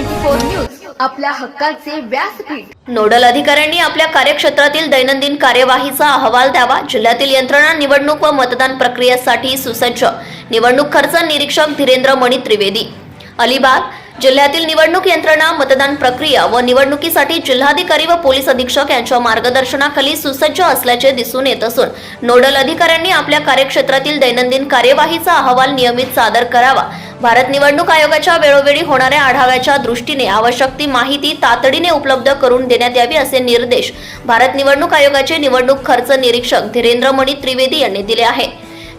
News आपल्या हक्काचे व्यासपीठ. नोडल अधिकाऱ्यांनी आपल्या कार्यक्षेत्रातील दैनंदिन कार्यवाहीचा अहवाल द्यावा जिल्ह्यातील यंत्रणा निवडणूक व मतदान प्रक्रियेसाठी सुसज्ज. निवडणूक खर्च निरीक्षक धीरेंद्र मणी त्रिवेदी. अलिबाग जिल्ह्यातील निवडणूक यंत्रणा मतदान प्रक्रिया व निवडणुकीसाठी जिल्हाधिकारी व पोलीस अधीक्षक यांच्या मार्गदर्शनाखाली सुसज्ज असल्याचे दिसून येत असून नोडल अधिकाऱ्यांनी आपल्या कार्यक्षेत्रातील दैनंदिन कार्यवाहीचा अहवाल नियमित सादर करावा भारत निवडणूक आयोगाच्या वेळोवेळी होणाऱ्या आढाव्याच्या दृष्टीने आवश्यक ती माहिती तातडीने उपलब्ध करून देण्यात यावी असे निर्देश भारत निवडणूक आयोगाचे निवडणूक खर्च निरीक्षक धीरेंद्र मणी त्रिवेदी यांनी दिले आहे.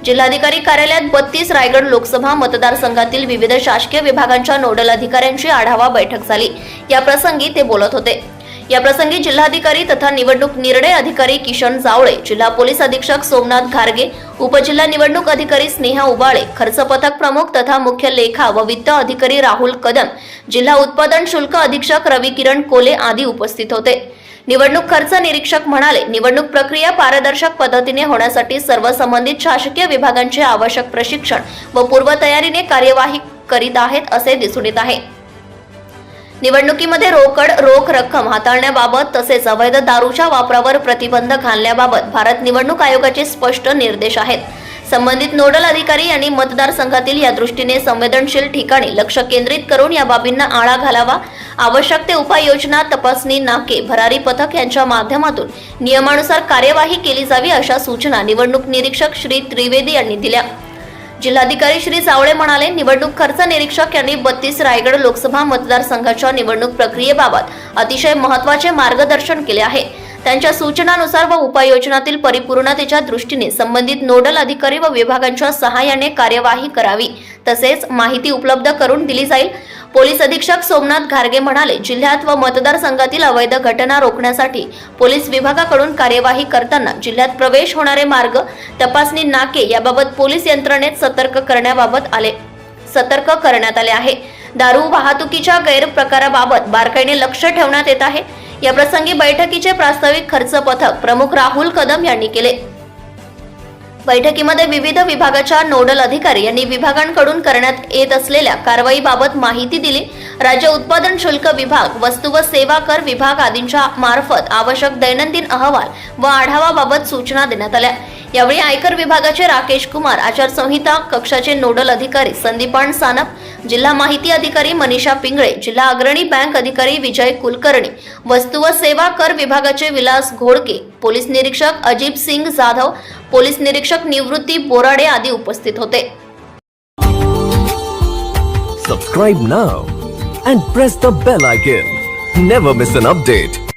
जिल्हाधिकारी कार्यालयात बत्तीस रायगड लोकसभा मतदारसंघातील विविध शासकीय विभागांच्या नोडल अधिकाऱ्यांची आढावा बैठक झाली. या प्रसंगी ते बोलत होते. याप्रसंगी जिल्हाधिकारी तथा निवडणूक निर्णय अधिकारी किशन जावळे जिल्हा पोलीस अधीक्षक सोमनाथ घारगे उपजिल्हा निवडणूक अधिकारी स्नेहा उबाळे खर्च पथक प्रमुख तथा मुख्य लेखा व वित्त अधिकारी राहुल कदम जिल्हा उत्पादन शुल्क अधीक्षक रवी किरण कोले आदी उपस्थित होते. निवडणूक खर्च निरीक्षक म्हणाले निवडणूक प्रक्रिया पारदर्शक पद्धतीने होण्यासाठी सर्व संबंधित शासकीय विभागांचे आवश्यक प्रशिक्षण व पूर्वतयारीने कार्यवाही करीत आहेत असे दिसून येत आहे. निवडणुकीमध्ये रोकड रोख रक्कम हाताळण्याबाबत तसेच अवैध दारूच्या वापरावर प्रतिबंध घालण्याबाबत भारत निवडणूक आयोगाचे स्पष्ट निर्देश आहेत. संबंधित नोडल अधिकारी यांनी मतदारसंघातील या दृष्टीने संवेदनशील ठिकाणी लक्ष केंद्रित करून या बाबींना आळा घालावा. आवश्यक ते उपाययोजना तपासणी नाके भरारी पथक यांच्या माध्यमातून नियमानुसार कार्यवाही केली जावी अशा सूचना निवडणूक निरीक्षक श्री त्रिवेदी यांनी दिल्या. जिल्हाधिकारी श्री सावळे म्हणाले निवडणूक खर्च निरीक्षक यांनी बत्तीस रायगड लोकसभा मतदारसंघाच्या निवडणूक प्रक्रियेबाबत अतिशय महत्त्वाचे मार्गदर्शन केले आहे. त्यांच्या सूचनानुसार व उपाययोजनातील परिपूर्णतेच्या दृष्टीने संबंधित नोडल अधिकारी व विभागांच्या सहाय्याने कार्यवाही करावी. तसेच माहिती उपलब्ध करून दिली जाईल. पोलीस अधीक्षक सोमनाथ घारगे म्हणाले जिल्ह्यात व मतदारसंघातील अवैध घटना रोखण्यासाठी पोलीस विभागाकडून कार्यवाही करताना जिल्ह्यात प्रवेश होणारे मार्ग तपासणी नाके याबाबत पोलीस यंत्रणेत सतर्क करण्याबाबत आले सतर्क करण्यात आले आहे. दारू वाहतुकीच्या गैरप्रकाराबाबत बारकाईने लक्ष ठेवण्यात येत आहे. या प्रसंगी बैठकीचे प्रास्ताविक खर्च पथक प्रमुख राहुल कदम यांनी केले. बैठकीमध्ये विविध विभागाच्या नोडल अधिकारी यांनी विभागांकडून करण्यात येत असलेल्या कारवाईबाबत माहिती दिली. राज्य उत्पादन शुल्क विभाग वस्तू व सेवा कर विभाग आदींच्या मार्फत आवश्यक दैनंदिन अहवाल व आढावाबाबत सूचना देण्यात आल्या. यावेळी आयकर विभागाचे राकेश कुमार आचारसंहिता कक्षाचे नोडल अधिकारी संदीपान सानप जिल्हा माहिती अधिकारी मनीषा पिंगळे जिल्हा अग्रणी बँक अधिकारी विजय कुलकर्णी वस्तू व सेवा कर विभागाचे विलास घोडके पोलीस निरीक्षक अजित सिंग जाधव पोलीस निरीक्षक निवृत्ती बोराडे आदी उपस्थित होते. Subscribe now and press the bell icon never miss an update